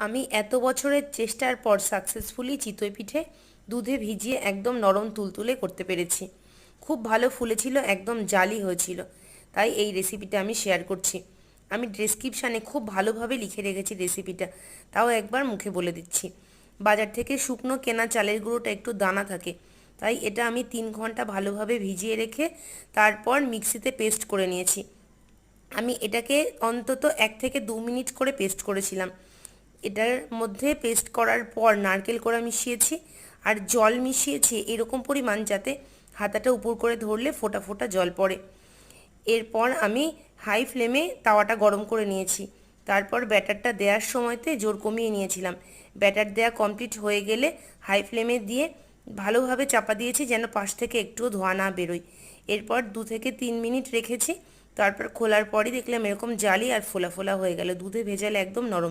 আমি এত বছরের চেষ্টার পর সাকসেসফুলি চিতই পিঠে দুধে ভিজিয়ে একদম নরম তুলতুলে করতে পেরেছি। খুব ভালো ফুলেছিল, একদম জালি হয়েছিল। তাই এই রেসিপিটা আমি শেয়ার করছি। আমি ডেসক্রিপশানে খুব ভালোভাবে লিখে রেখেছি রেসিপিটা তাও একবার মুখে বলে দিচ্ছি। বাজার থেকে শুকনো কেনা চালের গুঁড়োটা একটু দানা থাকে। তাই এটা আমি তিন ঘণ্টা ভালোভাবে ভিজিয়ে রেখে তারপর মিক্সিতে পেস্ট করে নিয়েছি। আমি এটাকে অন্তত এক থেকে দু মিনিট করে পেস্ট করেছিলাম। এটার মধ্যে পেস্ট করার পর নারকেল কোড়া মিশিয়েছি আর জল মিশিয়েছি এরকম পরিমাণ যাতে হাতাটা উপর করে ধরলে ফোটা ফোটা জল পড়ে। এরপর আমি হাই ফ্লেমে তাওয়াটা গরম করে নিয়েছি। তারপর ব্যাটারটা দেওয়ার সময়তে জোর কমিয়ে নিয়েছিলাম। ব্যাটার দেওয়া কমপ্লিট হয়ে গেলে হাই ফ্লেমে দিয়ে ভালোভাবে চাপা দিয়েছি যেন পাশ থেকে একটুও ধোয়া না বেরোয়। এরপর দু থেকে তিন মিনিট রেখেছি। তারপর খোলার পরই দেখলাম এরকম জালি আর ফোলা ফোলা হয়ে গেল। দুধে ভেজালে একদম নরম।